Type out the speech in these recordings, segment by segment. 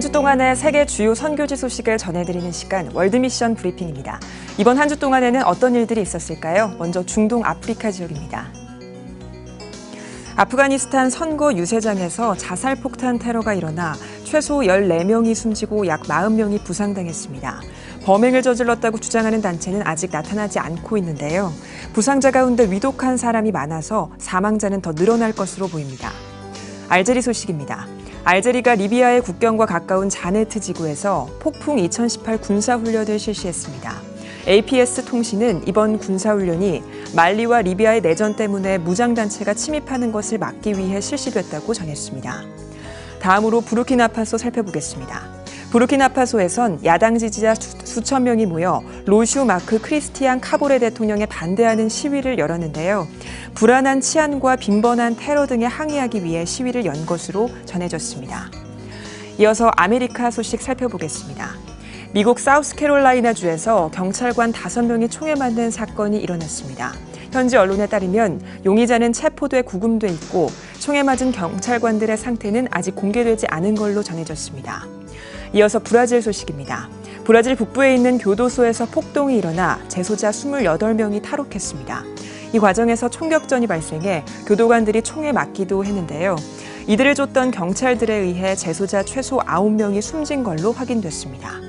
주 동안의 세계 주요 선교지 소식을 전해드리는 시간 월드미션 브리핑입니다. 이번 한 주 동안에는 어떤 일들이 있었을까요? 먼저 중동 아프리카 지역입니다. 아프가니스탄 선거 유세장에서 자살 폭탄 테러가 일어나 최소 14명이 숨지고 약 40명이 부상당했습니다. 범행을 저질렀다고 주장하는 단체는 아직 나타나지 않고 있는데요. 부상자 가운데 위독한 사람이 많아서 사망자는 더 늘어날 것으로 보입니다. 알제리 소식입니다. 알제리가 리비아의 국경과 가까운 자네트 지구에서 폭풍 2018 군사훈련을 실시했습니다. APS 통신은 이번 군사훈련이 말리와 리비아의 내전 때문에 무장단체가 침입하는 것을 막기 위해 실시됐다고 전했습니다. 다음으로 부르키나파소 살펴보겠습니다. 부르키나파소에선 야당 지지자 수, 천 명이 모여 로슈 마크 크리스티안 카보레 대통령에 반대하는 시위를 열었는데요. 불안한 치안과 빈번한 테러 등에 항의하기 위해 시위를 연 것으로 전해졌습니다. 이어서 아메리카 소식 살펴보겠습니다. 미국 사우스캐롤라이나주에서 경찰관 5명이 총에 맞는 사건이 일어났습니다. 현지 언론에 따르면 용의자는 체포돼 구금돼 있고 총에 맞은 경찰관들의 상태는 아직 공개되지 않은 걸로 전해졌습니다. 이어서 브라질 소식입니다. 브라질 북부에 있는 교도소에서 폭동이 일어나 재소자 28명이 탈옥했습니다. 이 과정에서 총격전이 발생해 교도관들이 총에 맞기도 했는데요. 이들을 쫓던 경찰들에 의해 재소자 최소 9명이 숨진 걸로 확인됐습니다.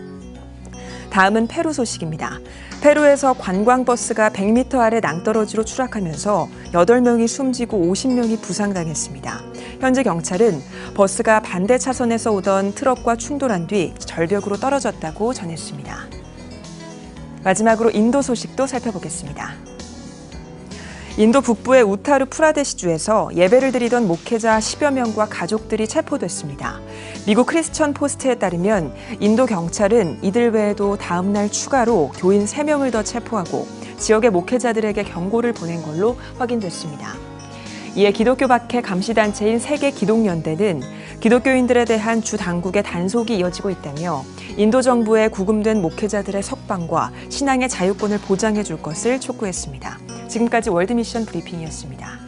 다음은 페루 소식입니다. 페루에서 관광버스가 100m 아래 낭떠러지로 추락하면서 8명이 숨지고 50명이 부상당했습니다. 현재 경찰은 버스가 반대 차선에서 오던 트럭과 충돌한 뒤 절벽으로 떨어졌다고 전했습니다. 마지막으로 인도 소식도 살펴보겠습니다. 인도 북부의 우타르 프라데시주에서 예배를 드리던 목회자 10여 명과 가족들이 체포됐습니다. 미국 크리스천 포스트에 따르면 인도 경찰은 이들 외에도 다음 날 추가로 교인 3명을 더 체포하고 지역의 목회자들에게 경고를 보낸 걸로 확인됐습니다. 이에 기독교 박해 감시단체인 세계 기독연대는 기독교인들에 대한 주 당국의 단속이 이어지고 있다며 인도 정부의 구금된 목회자들의 석방과 신앙의 자유권을 보장해 줄 것을 촉구했습니다. 지금까지 월드미션 브리핑이었습니다.